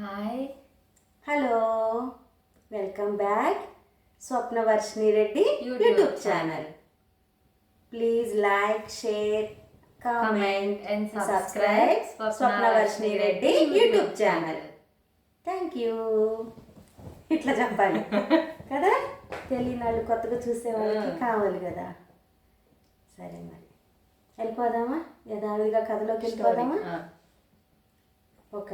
Hi. Hello. Welcome back. Swapnavarshini Reddy YouTube YouTube channel. Please like share comment and subscribe subscribe Swapnavarshini Reddy YouTube channel. Thank you. ఇట్లా చెప్పాలి. కదా? తెలియని వాళ్ళు కొత్తగా చూసే వాళ్ళకి కావాలి కదా. సరే మరి. వెళ్ళిపోదామా? యథావిధిగా కథలోకి వెళ్ళిపోదామా? ఒక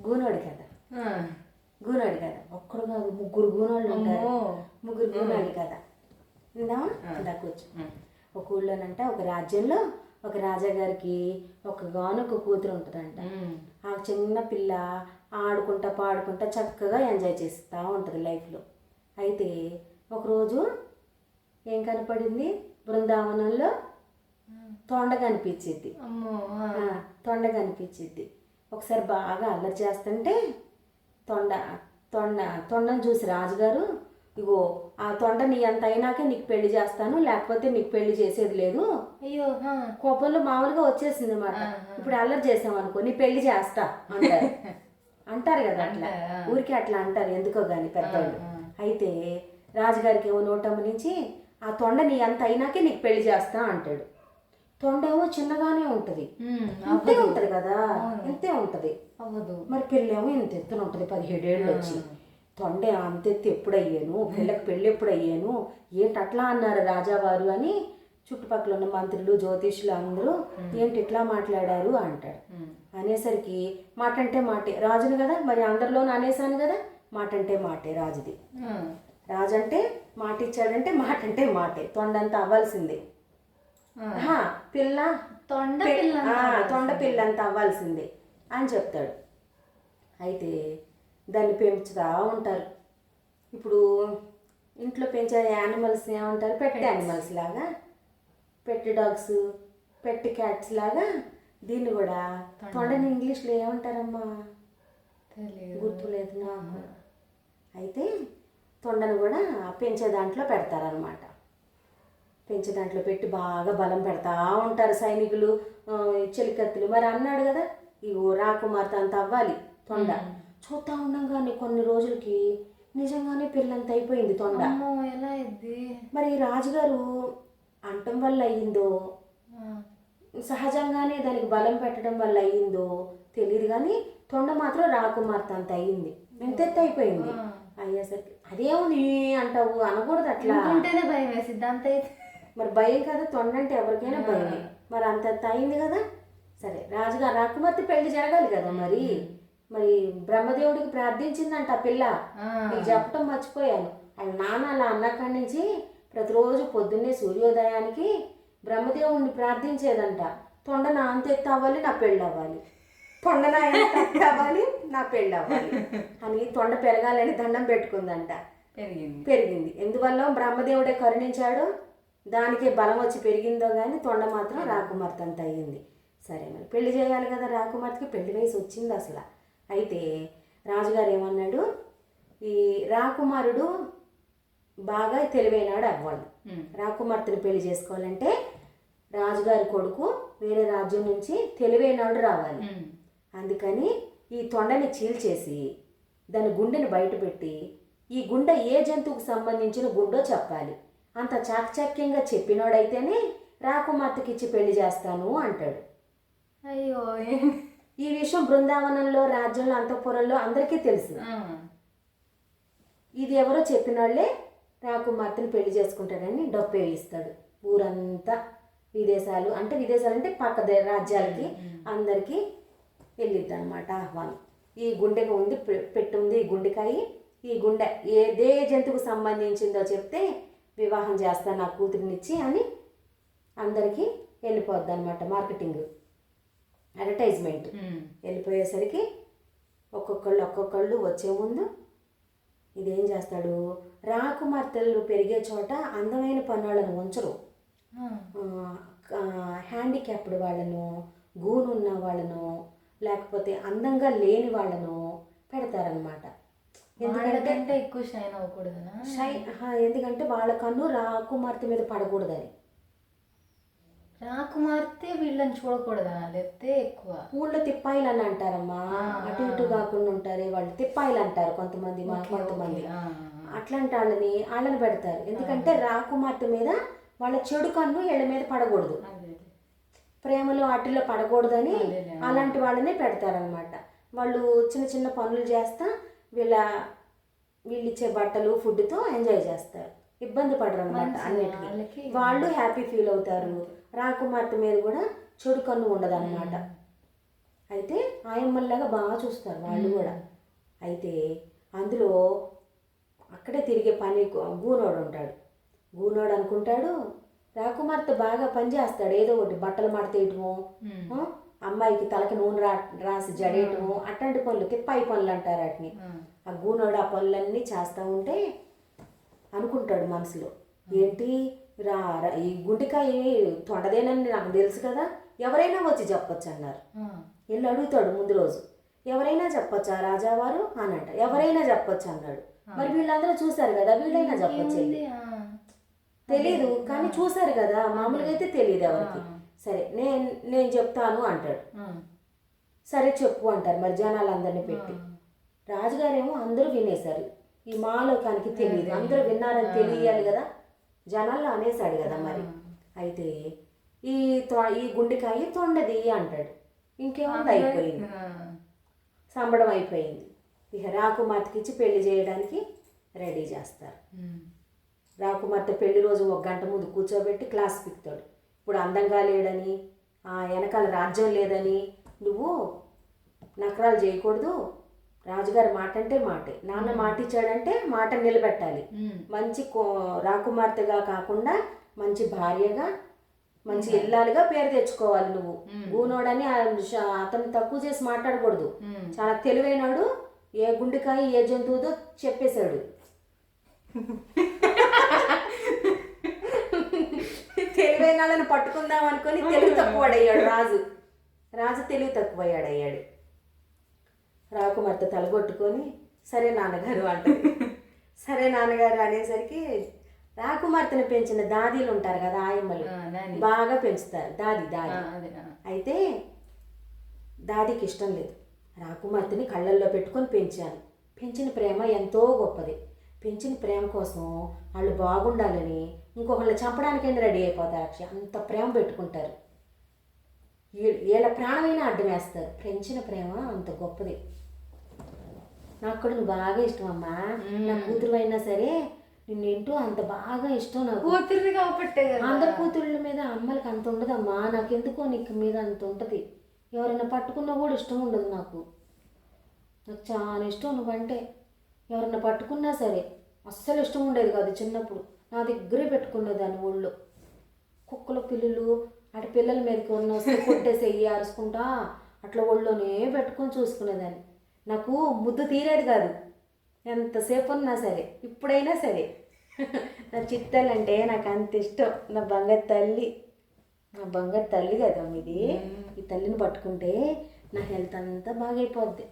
గూనోడు కదా గూనాడు కదా ఒక్కడు కాదు ముగ్గురు గూనోళ్ళు ఉంటారు. ముగ్గురు గూనాడు కదా విందామా? ఇందా కూర్చో ఒక ఊళ్ళోనంట ఒక రాజ్యంలో ఒక రాజాగారికి ఒక గానుక కూతురు ఉంటుందంట. ఆ చిన్న పిల్ల ఆడుకుంటా పాడుకుంటా చక్కగా ఎంజాయ్ చేస్తూ ఉంటుంది లైఫ్లో. అయితే ఒకరోజు ఏం కనపడింది? బృందావనంలో తొండ కనిపించింది తొండ కనిపించింది ఒకసారి బాగా అల్లరి చేస్తుంటే తొండ తొండ తొండను చూసి రాజుగారు ఇగో ఆ తొండ నీ అంత అయినాకే నీకు పెళ్ళి చేస్తాను లేకపోతే నీకు పెళ్ళి చేసేది లేదు. అయ్యో. కోపంలో మామూలుగా వచ్చేసింది అనమాట ఇప్పుడు అల్లరి చేసాం అనుకో నీ పెళ్ళి చేస్తా అంటారు. అంటారు కదా అట్లా? ఊరికి అట్లా అంటారు ఎందుకో గాని పెద్దవాళ్ళు అయితే రాజుగారికి ఏమో నోటమ్మ నుంచి ఆ తొండ నీ అంత అయినాకే నీకు పెళ్ళి చేస్తా అంటాడు. తొండ ఏమో చిన్నగానే ఉంటది. ఇంతే ఉంటది కదా? ఇంతే ఉంటది. అవ్వదు. మరి పిల్లేమో ఇంత ఎత్తున ఉంటది పదిహేడేళ్ళు వచ్చి. తొండే అంత ఎత్తు ఎప్పుడు అయ్యాను పిల్లకి పెళ్ళి ఎప్పుడు అయ్యాను ఏంటి అట్లా అన్నారు రాజావారు అని చుట్టుపక్కల ఉన్న మంత్రులు జ్యోతిష్యులు అందరూ. ఏంటి ఇట్లా మాట్లాడారు అంటాడు. అనేసరికి మాట అంటే మాటే రాజుని కదా? మరి అందరిలోనూ అనేసాను కదా? మాట అంటే మాటే రాజుది. రాజు అంటే మాట ఇచ్చాడంటే మాట అంటే మాటే. తొండంత అవ్వాల్సిందే. పిల్ల. తొండ పిల్ల- తొండ పిల్లంత అవ్వాల్సిందే అని చెప్తాడు. అయితే దాన్ని పెంచుతా ఉంటారు. ఇప్పుడు ఇంట్లో పెంచే యానిమల్స్ ఏమంటారు? పెట్ యానిమల్స్ లాగా పెట్ డాగ్స్ పెట్ క్యాట్స్ లాగా దీన్ని కూడా తొండని ఇంగ్లీష్లో ఏమంటారమ్మా? గుర్తులేదు నాకు. అయితే తొండను కూడా పెంచే దాంట్లో పెడతారనమాట పెంచే దాంట్లో పెట్టి బాగా బలం పెడతా ఉంటారు సైనికులు చెలికత్తులు. మరి అన్నాడు కదా ఇగో రాకుమార్తె అంత అవ్వాలి తొండ. చూస్తా ఉండగానే కొన్ని రోజులకి నిజంగానే పిల్లంత అయిపోయింది తొండ. ఎలా ఇది మరి రాజుగారు అంటం వల్ల అయ్యిందో? సహజంగానే దానికి బలం పెట్టడం వల్ల అయ్యిందో తెలియదు కానీ తొండ మాత్రం రాకుమార్తె అంత అయ్యింది. ఎంతెత్తు అయిపోయింది. అయ్యేసరికి అదేముంది అంటావు అనకూడదు అట్లా. ఉంటేనే భయం వేసిద్ది అంత అయితే. మరి భయం కదా తొండ అంటే ఎవరికైనా భయమే. మరి అంత అయింది కదా సరే. రాజుగారు రాకుమార్తె పెళ్ళి జరగాలి కదా మరి? మరి బ్రహ్మదేవుడికి ప్రార్థించిందంట ఆ పిల్ల. నీకు చెప్పటం మర్చిపోయాను. ఆయన నాన్న అలా అన్నక్కడి నుంచి ప్రతిరోజు పొద్దున్నే సూర్యోదయానికి బ్రహ్మదేవుడిని ప్రార్థించేదంట. తొండ నా అంత ఎత్తు అవ్వాలి నా పెళ్ళి అవ్వాలి. తొండ నా ఎంత అవ్వాలి నా పెళ్ళి అవ్వాలి అని తొండ పెరగాలని దండం పెట్టుకుందంట. పెరిగింది. పెరిగింది. ఎందువల్ల బ్రహ్మదేవుడే కరుణించాడు? దానికే బలం వచ్చి పెరిగిందో కానీ తొండ మాత్రం రాకుమార్తె అంత అయ్యింది. సరే మరి పెళ్ళి చేయాలి కదా రాకుమార్తెకి పెళ్ళి వయసు వచ్చింది అసలు. అయితే రాజుగారు ఏమన్నాడు? ఈ రాకుమారుడు బాగా తెలివైనాడు అవ్వాలి. రాకుమార్తెని పెళ్ళి చేసుకోవాలంటే రాజుగారి కొడుకు వేరే రాజ్యం నుంచి తెలివైనాడు రావాలి. అందుకని ఈ తొండని చీల్చేసి దాని గుండెని బయటపెట్టి ఈ గుండె ఏ జంతువుకు సంబంధించిన గుండో చెప్పాలి. అంత చాకచక్యంగా చెప్పినోడైతేనే రాకుమార్తెకి ఇచ్చి పెళ్ళి చేస్తాను అంటాడు. అయ్యో. ఈ విషయం బృందావనంలో రాజ్యంలో అంతఃపురంలో అందరికీ తెలుసు. ఇది ఎవరో చెప్పినోళ్ళే రాకుమార్తెని పెళ్ళి చేసుకుంటాడని డబ్బు వేయిస్తాడు. ఊరంతా విదేశాలు అంటే విదేశాలు అంటే పక్క రాజ్యాలకి అందరికీ వెళ్ళిద్ది అనమాట ఆహ్వానం. ఈ గుండెకు ఉంది పె- పెట్టుంది ఈ గుండెకాయ. ఈ గుండె ఏదే జంతువుకు సంబంధించిందో చెప్తే వివాహం చేస్తాను నా కూతురినిచ్చి అని అందరికీ వెళ్ళిపోద్ది అనమాట మార్కెటింగ్ అడ్వర్టైజ్మెంట్. వెళ్ళిపోయేసరికి ఒక్కొక్కళ్ళు ఒక్కొక్కళ్ళు వచ్చే ముందు ఇదేం చేస్తాడు రాకుమార్తెలు పెరిగే చోట అందమైన పనులను ఉంచరు. హ్యాండిక్యాప్డ్ వాళ్ళను గూనున్న వాళ్ళను లేకపోతే అందంగా లేని వాళ్ళను పెడతారనమాట ఎందుకంటే ఎక్కువ షైన్ అవ్వకూడదనా? షై ఆహా, ఎందుకంటే వాళ్ళ కన్ను రాకుమార్తె మీద పడకూడదని. రాకుమార్తె వీళ్ళని చూడకూడదా? లేకపోతే ఎక్కువ? ఊళ్ళో తిప్పాయిలు అని అంటారమ్మా అటు ఇటు కాకుండా ఉంటారే వాళ్ళు. తిప్పాయిలు అంటారు కొంతమంది మా కొంతమంది. అట్లాంటి వాళ్ళని వాళ్ళని పెడతారు. ఎందుకంటే రాకుమార్తె మీద వాళ్ళ చెడు కన్ను వీళ్ళ మీద పడకూడదు. ప్రేమలో వాటిల్లో పడకూడదని. అలాంటి వాళ్ళనే పెడతారనమాట. వాళ్ళు చిన్న చిన్న పనులు చేస్తా వీళ్ళ వీళ్ళు ఇచ్చే బట్టలు ఫుడ్తో ఎంజాయ్ చేస్తారు. ఇబ్బంది పడరు అనమాట అన్నిటికీ. వాళ్ళు హ్యాపీ ఫీల్ అవుతారు. రాకుమార్తె మీద కూడా చెడు కన్ను ఉండదు అనమాట అయితే ఆయమ్మల్లాగా బాగా చూస్తారు వాళ్ళు కూడా. అయితే అందులో అక్కడే తిరిగే పని గూనోడు ఉంటాడు. గూనోడు అనుకుంటాడు రాకుమార్తె బాగా పని చేస్తాడు. ఏదో ఒకటి బట్టలు మడతేయటము అమ్మాయికి తలకి నూనె రా రాసి జడేయటము అట్లాంటి పనులు తిప్పాయి పనులు అంటారు వాటిని. ఆ. గూనోడు ఆ పనులన్నీ చేస్తూ ఉంటే అనుకుంటాడు మనసులో. ఏంటి? రా ఈ గుండెకాయ తొండదేనని నాకు తెలుసు కదా ఎవరైనా వచ్చి చెప్పొచ్చు అన్నారు. వెళ్ళి అడుగుతాడు ముందు రోజు. ఎవరైనా చెప్పొచ్చా రాజావారు? అని అంట. ఎవరైనా చెప్పొచ్చు అన్నాడు. మరి వీళ్ళందరూ చూశారు కదా వీళ్ళైనా చెప్పొచ్చు. తెలీదు కానీ చూశారు కదా మామూలుగా అయితే తెలియదు ఎవరికి. సరే నేను నేను చెప్తాను అంటాడు. సరే చెప్పు అంటారు మరి జనాలందరినీ పెట్టి రాజుగారేమో అందరూ వినేశారు. ఈ మాలోకానికి తెలియదు. అందరూ విన్నారని తెలియాలి కదా. జనాల్లో అనేసాడు కదా మరి. అయితే ఈ తొ- ఈ గుండెకాయ తొండది అంటాడు. ఇంకేముంది? అయిపోయింది. సంబడం అయిపోయింది. ఇక రాకుమార్తెకి ఇచ్చి పెళ్ళి చేయడానికి రెడీ చేస్తారు. రాకుమార్తె పెళ్ళి రోజు ఒక గంట ముందు కూర్చోబెట్టి క్లాస్ పిక్తాడు. ఇప్పుడు అందంగా లేడని ఆ వెనకాల రాజ్యం లేదని నువ్వు నకరాలు చేయకూడదు. రాజుగారి మాట అంటే మాటే. నాన్న మాట ఇచ్చాడంటే మాట నిలబెట్టాలి. మంచి కో- రాకుమార్తెగా కాకుండా మంచి భార్యగా మంచి ఇల్లాలుగా పేరు తెచ్చుకోవాలి నువ్వు. గూనోడని ష- అతన్ని తక్కువ చేసి మాట్లాడకూడదు. చాలా తెలివైనాడు ఏ గుండెకాయ ఏ జంతువుదో చెప్పేశాడు. తెలివైన వాళ్ళని పట్టుకుందాం అనుకొని తెలివి తక్కువడయ్యాడు రాజు. రాజు తెలివి తక్కువయ్యాడయ్యాడు. రాకుమార్తె తలగొట్టుకొని సరే నాన్నగారు అంటది సరే నాన్నగారు అనేసరికి రాకుమార్తెను పెంచిన దాదీలు ఉంటారు కదా ఆయమ్మలు. బాగా పెంచుతారు దాది దాది. అయితే దాదికి ఇష్టం లేదు. రాకుమార్తెని కళ్ళల్లో పెట్టుకొని పెంచాను. పెంచిన ప్రేమ ఎంతో గొప్పది. పెంచిన ప్రేమ కోసం వాళ్ళు బాగుండాలని ఇంకొకళ్ళని చంపడానికైనా రెడీ అయిపోతారు అక్షయ. అంత ప్రేమ పెట్టుకుంటారు. వీళ్ళ ప్రాణమైనా అడ్డం వేస్తారు పెంచిన ప్రేమ అంత గొప్పది. నాకు కూడా నువ్వు బాగా ఇష్టం అమ్మా. నా కూతురు అయినా సరే నిన్నేంటో అంత బాగా ఇష్టం నాకు. కూతురిది కాబట్టే అందరి కూతుళ్ళ మీద అమ్మలకి అంత ఉండదమ్మా. నాకెందుకో నీకు మీద అంత ఉంటుంది. ఎవరైనా పట్టుకున్నా కూడా ఇష్టం ఉండదు నాకు. నాకు చాలా ఇష్టం నువ్వంటే. ఎవరైనా పట్టుకున్నా సరే అస్సలు ఇష్టం ఉండేది కాదు చిన్నప్పుడు. నా దగ్గరే పెట్టుకునేదాన్ని ఊళ్ళో కుక్కలు పిల్లులు అటు పిల్లల మీదకి ఉన్న వస్తే కొట్టేసేయి అరుచుకుంటా అట్లా ఒళ్ళోనే పెట్టుకొని చూసుకునేదాన్ని నాకు ముద్దు తీరేది కాదు. ఎంతసేపు ఉన్నా సరే ఇప్పుడైనా సరే. నా చిత్తాలంటే నాకు అంత ఇష్టం. నా బంగారు తల్లి. నా బంగారు తల్లి కదా ఇది ఈ తల్లిని పట్టుకుంటే నా హెల్త్ అంతా బాగైపోద్ది.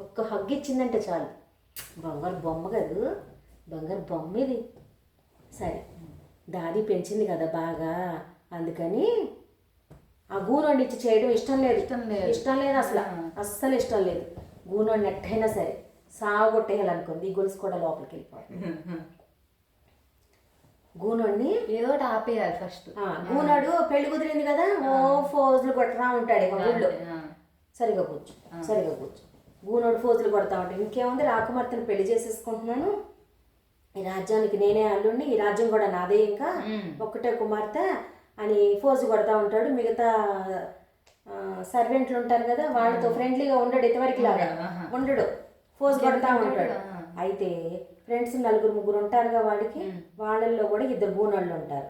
ఒక్క హగ్ ఇచ్చిందంటే చాలు. బంగారు బొమ్మ కదూ. బంగారు బొమ్మ ఇది. సరే. దాది పెంచింది కదా బాగా. అందుకని ఆ గూనోడిని ఇచ్చి చేయడం ఇష్టం లేదు. ఇష్టం లేదు. ఇష్టం లేదు అసలు. అస్సలు ఇష్టం లేదు. గూనోడిని ఎట్టయినా సరే సాగొట్టేయాలనుకుంది. ఈ గొలుసు కూడా లోపలికి వెళ్ళిపోతుంది గూనోడిని ఏదో ఒకటి ఆపేయాలి ఫస్ట్. గూనాడు పెళ్ళి కుదిరింది కదా. ఓ ఫోజులు కొట్టరా ఉంటాడు ఇక ఊళ్ళో సరిగా కూర్చో. సరిగా కూర్చో. గూనోడు ఫోజులు కొడతా ఉంటాడు. ఇంకేముంది? రాకుమార్తెను పెళ్ళి చేసేసుకుంటున్నాను. ఈ రాజ్యానికి నేనే అల్లుడిని ఈ రాజ్యం కూడా నాదే ఇంకా. ఒక్కటే కుమార్తె అని ఫోజు కొడతా ఉంటాడు. మిగతా సర్వెంట్లు ఉంటారు కదా వాళ్ళతో ఫ్రెండ్లీగా ఉండడు ఇంతవరకు లాగా ఉండడు. ఫోజు కొడతా ఉంటాడు? అయితే ఫ్రెండ్స్ నలుగురు ముగ్గురు ఉంటారుగా వాడికి వాళ్ళల్లో కూడా ఇద్దరు గూనోళ్ళు ఉంటారు.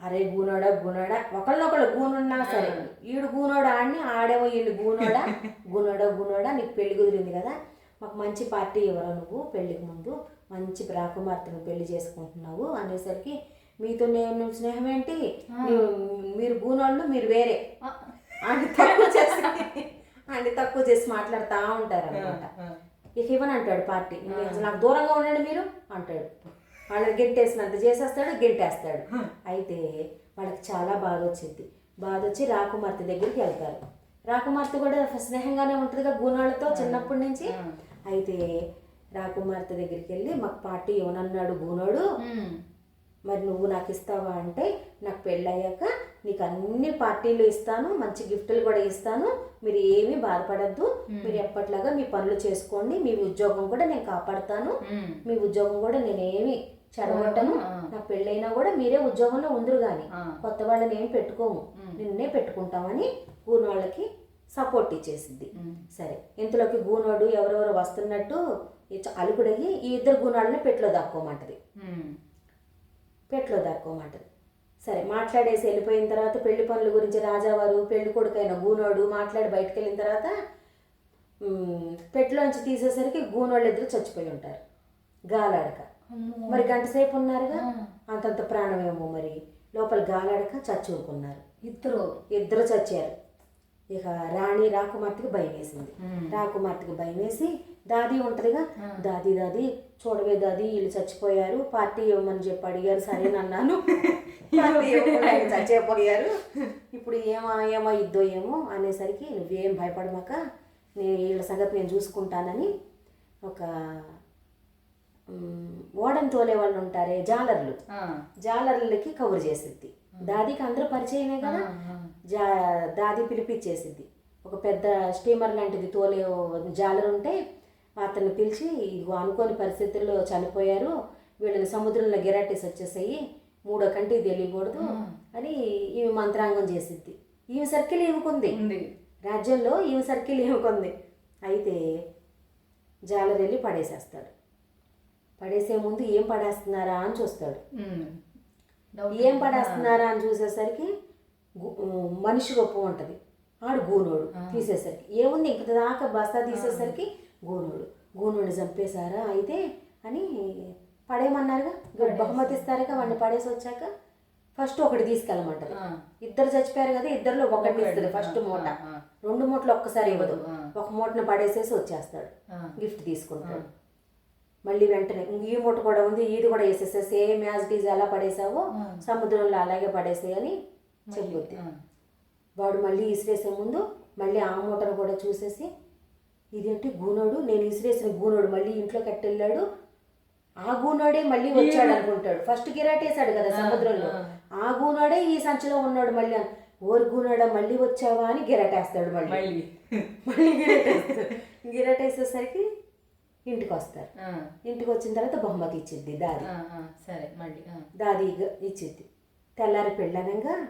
అరే గూనోడా గూనోడా. ఒకళ్ళొకళ్ళు గూనున్నా సరే ఈడు గూనోడా ఆడిని ఆడేమో ఈడు గూనోడా గూనోడా గూనోడా. నీకు పెళ్ళి కుదిరింది కదా. మాకు మంచి పార్టీ ఇవ్వరు నువ్వు పెళ్ళికి ముందు? మంచి రాకుమార్తెను పెళ్ళి చేసుకుంటున్నావు అనేసరికి మీతో నేను స్నేహం ఏంటి? మీరు గూనోళ్ళు మీరు వేరే. అని తక్కువ చేసి అని తక్కువ చేసి మాట్లాడుతూ ఉంటారు అనమాట ఇక ఇవ్వని అంటాడు పార్టీ. "మీరు అసలు నాకు దూరంగా ఉండండి మీరు అంటాడు. వాళ్ళని గెంటేసినంత చేసేస్తాడు గెంటేస్తాడు. అయితే వాళ్ళకి చాలా బాధ వచ్చింది. బాధ వచ్చి రాకుమార్తె దగ్గరికి వెళ్తారు. రాకుమార్తె కూడా స్నేహంగానే ఉంటుందిగా గూనాళ్ళతో చిన్నప్పటి నుంచి. అయితే రాకుమార్తె దగ్గరికి వెళ్ళి మాకు పార్టీ ఇవ్వనన్నాడు గూనోడు ఉమ్. మరి నువ్వు నాకు ఇస్తావా అంటే నాకు పెళ్ళయ్యాక నీకు అన్ని పార్టీలు ఇస్తాను మంచి గిఫ్టులు కూడా ఇస్తాను మీరు ఏమీ బాధపడద్దు మీరు ఎప్పట్లాగా మీ పనులు చేసుకోండి మీ ఉద్యోగం కూడా నేను కాపాడుతాను. మీ ఉద్యోగం కూడా నేనేమి చెడగొట్టను ఆ. నా పెళ్ళైనా కూడా మీరే ఉద్యోగంలో ఉందరు కానీ. కొత్త వాళ్ళని ఏం పెట్టుకోము నిన్నే పెట్టుకుంటామని గూనోళ్ళకి సపోర్ట్ ఇచ్చేసింది. సరే ఇంతలోకి గూనోడు ఎవరెవరు వస్తున్నట్టు అలుకుడయ్యి ఈ ఇద్దరు గూనాళ్ళని పెట్లో దాక్కోమంటది. పెట్లో దాక్కోమంటది. సరే మాట్లాడేసి వెళ్ళిపోయిన తర్వాత పెళ్ళి పనుల గురించి రాజావారు పెళ్ళి కొడుకైన గూనోడు మాట్లాడి బయటకు వెళ్ళిన తర్వాత మ్, పెట్టులోంచి తీసేసరికి గూనోళ్ళు ఇద్దరు చచ్చిపోయి ఉంటారు. గాలాడక. మరి గంట సేపు ఉన్నారుగా. అంతంత ప్రాణమేమో మరి. లోపల గాలాడక చచ్చూరుకున్నారు ఇద్దరు. ఇద్దరు చచ్చారు. ఇక రాణి రాకుమార్తెకి భయం వేసింది. రాకుమార్తెకి భయం వేసి దాది ఉంటదిగా. దాది దాది చూడవే దాది వీళ్ళు చచ్చిపోయారు. పార్టీ ఇవ్వమని చెప్పి అడిగారు. సరేనన్నాను చచ్చిపోయారు. ఇప్పుడు ఏమో ఏమో ఇద్దో ఏమో అనేసరికి నువ్వేం భయపడమాక నేను వీళ్ళ సంగతి నేను చూసుకుంటానని ఒక ఓడని తోలే వాళ్ళు ఉంటారే జాలర్లు. జాలర్లకి కవర్ చేసిద్ది. దాదికి అందరూ పరిచయమే కదా. జా దాది పిలిపించేసిద్ది ఒక పెద్ద స్టీమర్ లాంటిది తోలే జాలర్ ఉంటే అతన్ని పిలిచి ఇదిగో అనుకోని పరిస్థితుల్లో చనిపోయారు. వీళ్ళని సముద్రంలో గిరాటేసి వచ్చేసాయి. మూడో కంటికి తెలియకూడదు అని ఈమె మంత్రాంగం చేసిద్ది. ఈమె సర్కిల్ ఈమెకుంది ఉంది. రాజ్యంలో ఈమె సర్కిల్ ఈమెకుంది అయితే జాలర్ వెళ్ళి పడేసేస్తాడు. పడేసే ముందు ఏం పడేస్తున్నారా అని చూస్తాడు. ఏం పడేస్తున్నారా అని చూసేసరికి మనిషి గొప్ప ఉంటుంది. ఆడు గూనోడు తీసేసరికి. ఏముంది ఇంక దాకా బస్తా తీసేసరికి గూనోడు గూనోడు చంపేశారా అయితే అని పడేయమన్నారుగా. బహుమతి ఇస్తారుగా వాడిని పడేసి వచ్చాక ఫస్ట్ ఒకటి తీసుకెళ్ళమంటారు. ఇద్దరు చచ్చిపోయారు కదా ఇద్దరిలో ఒకటి ఇస్తుంది ఫస్ట్ మూట. రెండు మూటలు ఒక్కసారి ఇవ్వదు. ఒక మూటను పడేసేసి వచ్చేస్తాడు. గిఫ్ట్ తీసుకుంటాడు. మళ్ళీ వెంటనే ఇంక ఈ మూట కూడా ఉంది ఇది కూడా వేసేసే సేమ్ యాజ్ డీజ్ ఎలా పడేసావో సముద్రంలో అలాగే పడేసేయని చెప్పుద్ది. వాడు మళ్ళీ ఇసిరేసే ముందు మళ్ళీ ఆ మూటను కూడా చూసేసి ఇదేంటి గూనోడు? నేను ఇసిరేసిన గూనోడు మళ్ళీ ఇంట్లో కట్టెళ్ళాడు. ఆ గూనోడే మళ్ళీ వచ్చాడు అనుకుంటాడు. ఫస్ట్ గిరాటేశాడు కదా సముద్రంలో. ఆ. గూనోడే ఈ సంచిలో ఉన్నాడు మళ్ళీ ఓరి గూనోడా మళ్ళీ వచ్చావా అని గిరాటేస్తాడు మళ్ళీ. మళ్ళీ. గిరాటేస్తాడు. గిరాటేసేసరికి ఇంటికి వస్తారు. ఇంటికి వచ్చిన తర్వాత బహుమతి ఇచ్చిద్ది దాది. సరే మళ్ళీ. దాది ఇచ్చిద్ది తెల్లారి పెళ్ళనంగా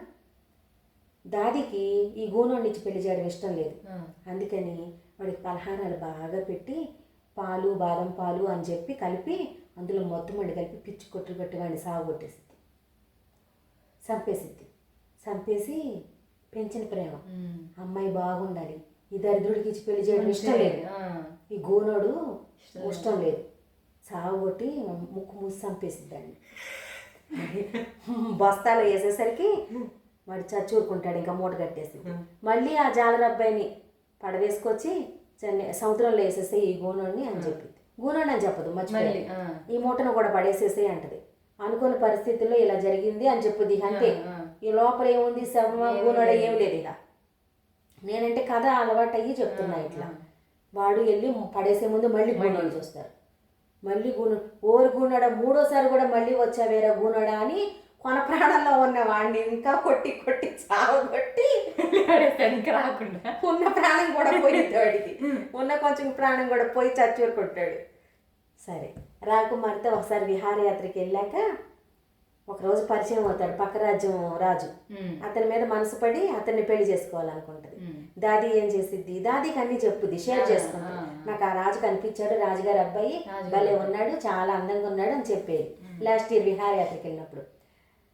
దాదికి ఈ గూనోడిని ఇచ్చి పెళ్ళి చేయడం ఇష్టం లేదు. అందుకని వాడికి పలహారాలు బాగా పెట్టి పాలు బాదం పాలు అని చెప్పి కలిపి అందులో మొత్తం వండి కలిపి పిచ్చి కొట్టులు పెట్టి వాడిని సాగు కొట్టేసిద్ది. చంపేసిద్ది. చంపేసి పెంచిన ప్రేమ. అమ్మాయి బాగుండాలి. ఈ దరిద్రుడికి ఇచ్చి పెళ్ళి చేయడం ఇష్టం లేదు. ఈ గోనోడు ఇష్టం లేదు. సాగు కొట్టి ముక్కు మూసి చంపేసిద్దాన్ని బస్తాలో వేసేసరికి వాడు చచ్చూరుకుంటాడు ఇంకా మూట కట్టేసి మళ్ళీ ఆ జాలర అబ్బాయిని పడవేసుకొచ్చి సముద్రంలో వేసేసే ఈ గూనోడిని అని చెప్పి గూనోడు అని చెప్పదు మళ్ళీ మర్చిపోయి ఆ. ఈ మూటను కూడా పడేసేసే అంటది. అనుకోని పరిస్థితుల్లో ఇలా జరిగింది అని చెప్పుద్ది అంతే. ఈ లోపల ఏముంది? శవ గూనోడ ఏం లేదు ఇక. నేనంటే కథ అలవాటు అయ్యి చెప్తున్నా ఇట్లా. వాడు వెళ్ళి పడేసే ముందు మళ్ళీ గూనోడు చూస్తారు. మళ్ళీ గూను ఓరు గూనోడ మూడోసారి కూడా మళ్ళీ వచ్చావేరా గూనోడ అని కొన ప్రాణంలో ఉన్న వాడిని ఇంకా కొట్టి కొట్టి చావు కొట్టి వెనక రాకుండా. ఉన్న ప్రాణం కూడా పోయింది వాడికి. ఉన్న కొంచెం ప్రాణం కూడా పోయి చచ్చూరు కొట్టాడు. సరే రాకుమార్తె ఒకసారి విహారయాత్రకి వెళ్ళాక ఒకరోజు పరిచయం అవుతాడు పక్క రాజ్యం రాజు. అతని మీద మనసు పడి అతన్ని పెళ్ళి చేసుకోవాలనుకుంటది. దాది ఏం చేసిద్ది? దాదికి అన్ని చెప్పుద్ది షేర్ చేసుకుంటుంది. నాకు ఆ రాజు కనిపించాడు రాజుగారి అబ్బాయి భలే ఉన్నాడు చాలా అందంగా ఉన్నాడు అని చెప్పేది. లాస్ట్ ఇయర్ విహారయాత్రకి వెళ్ళినప్పుడు.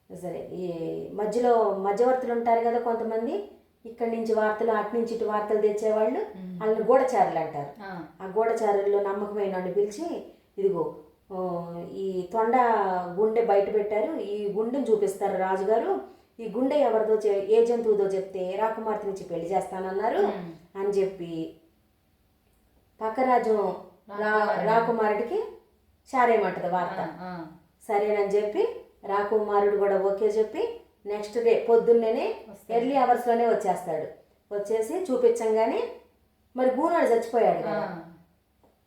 సరే ఈ మధ్యలో మధ్యవర్తులు ఉంటారు కదా కొంతమంది ఇక్కడి నుంచి వార్తలు అటు నుంచి ఇటు వార్తలు తెచ్చేవాళ్ళు వాళ్ళని గూఢచారులు అంటారు. ఆ. గూఢచారుల్లో నమ్మకమైన వాడిని పిలిచి ఇదిగో ఈ తొండ గుండె బయట పెట్టారు ఈ గుండెని చూపిస్తారు రాజుగారు ఈ గుండె ఎవరిదో ఏ జంతువుదో చెప్తే రాకుమార్తె నుంచి పెళ్ళి చేస్తానన్నారు అని చెప్పి పక్క రాజ్యం రా రాకుమారుడికి. చారేయమంటది వార్త. సరేనని చెప్పి రాకుమారుడు కూడా ఓకే చెప్పి నెక్స్ట్ డే పొద్దున్నేనే ఎర్లీ అవర్స్లోనే వచ్చేస్తాడు. వచ్చేసి చూపించంగానే మరి గూనాడు చచ్చిపోయాడు కదా.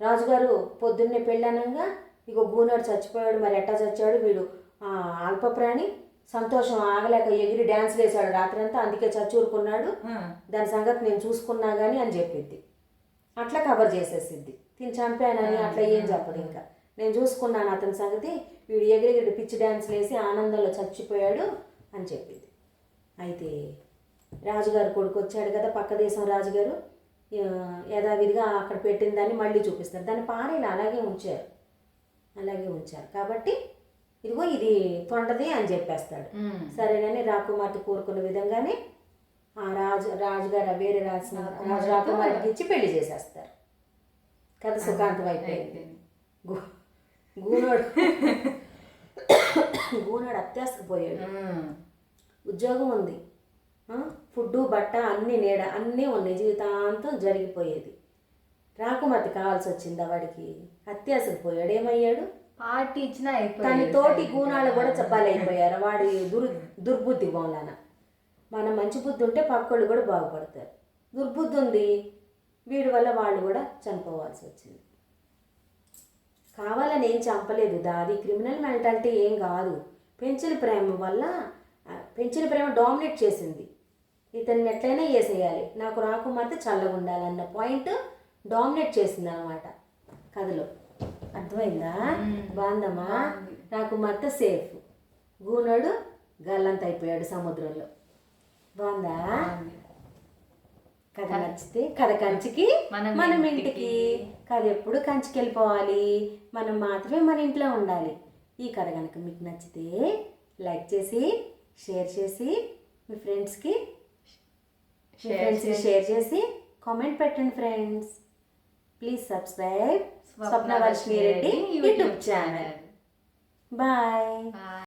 రాజుగారు పొద్దున్నే పెళ్ళానంగా ఇగో గూనాడు చచ్చిపోయాడు మరి ఎట్టా చచ్చాడు వీడు? ఆ, అల్పప్రాణి సంతోషం ఆగలేక ఎగిరి డ్యాన్స్ వేశాడు రాత్రంతా అందుకే చచ్చూరుకున్నాడు. దాని సంగతి నేను చూసుకున్నా కానీ అని చెప్పిద్ది. అట్లా కవర్ చేసేసిద్ది. తిని చంపానని అట్లా ఏం చెప్పదు ఇంకా. నేను చూసుకున్నాను అతని సంగతి. వీడు ఎగిరెగిరి పిచ్చి డ్యాన్స్ వేసి ఆనందంలో చచ్చిపోయాడు అని చెప్పింది. అయితే రాజుగారు కొడుకు వచ్చాడు కదా పక్క దేశం రాజుగారు. యథావిధిగా అక్కడ పెట్టిన దాన్ని మళ్ళీ చూపిస్తారు. దాన్ని పారేలా అలాగే ఉంచారు. అలాగే ఉంచారు. కాబట్టి ఇదిగో ఇది తొండది అని చెప్పేస్తాడు. సరేనని రాకుమార్తె కోరుకున్న విధంగానే ఆ రాజు రాజుగారు వేరే రాసిన రాజు రాకుమార్తెకి ఇచ్చి పెళ్ళి చేసేస్తారు. కథ సుఖాంతం అయిపోయింది. గూనోడు గూనోడు అత్యాసకు పోయాడు ఉమ్. ఉద్యోగం ఉంది. ఫుడ్డు బట్ట అన్నీ నీడ అన్నీ ఉన్నాయి. జీవితాంతం జరిగిపోయేది. రాకుమార్తె కావాల్సి వచ్చిందా వాడికి అత్యాసకు పోయాడు ఏమయ్యాడు? పార్టీ ఇచ్చినా తన తోటి గూనాలు కూడా చెప్పాలైపోయారు వాడి దుర్ దుర్బుద్ధి మూలాన మన మంచి బుద్ధి ఉంటే పక్కోళ్ళు కూడా బాగుపడతారు. దుర్బుద్ధి ఉంది. వీడి వల్ల వాళ్ళు కూడా చనిపోవాల్సి వచ్చింది కావాలని ఏం చంపలేదు దాది. క్రిమినల్ మెంటాలిటీ ఏం కాదు. పెంచిన ప్రేమ వల్ల పెంచిన ప్రేమ డామినేట్ చేసింది. ఇతన్ని ఎట్లయినా వేసేయాలి నాకు రాకుమార్తె చల్లగా ఉండాలన్న పాయింట్ డామినేట్ చేసింది అనమాట కథలో. అర్థమైందా? బాగుందమ్మా రాకుమార్తె సేఫ్. గూనోడు గల్లంత అయిపోయాడు సముద్రంలో బాగుంది. కథ నచ్చితే కథ కంచికి మనం ఇంటికి. కథ ఎప్పుడు కంచికి వెళ్ళిపోవాలి మనం మాత్రమే మన ఇంట్లో ఉండాలి. ఈ కథ కనుక మీకు నచ్చితే లైక్ చేసి షేర్ చేసి మీ ఫ్రెండ్స్కి ఫ్రెండ్స్కి షేర్ చేసి కామెంట్ పెట్టండి friends. Please subscribe Swapnavarshini Reddy YouTube channel. Bye.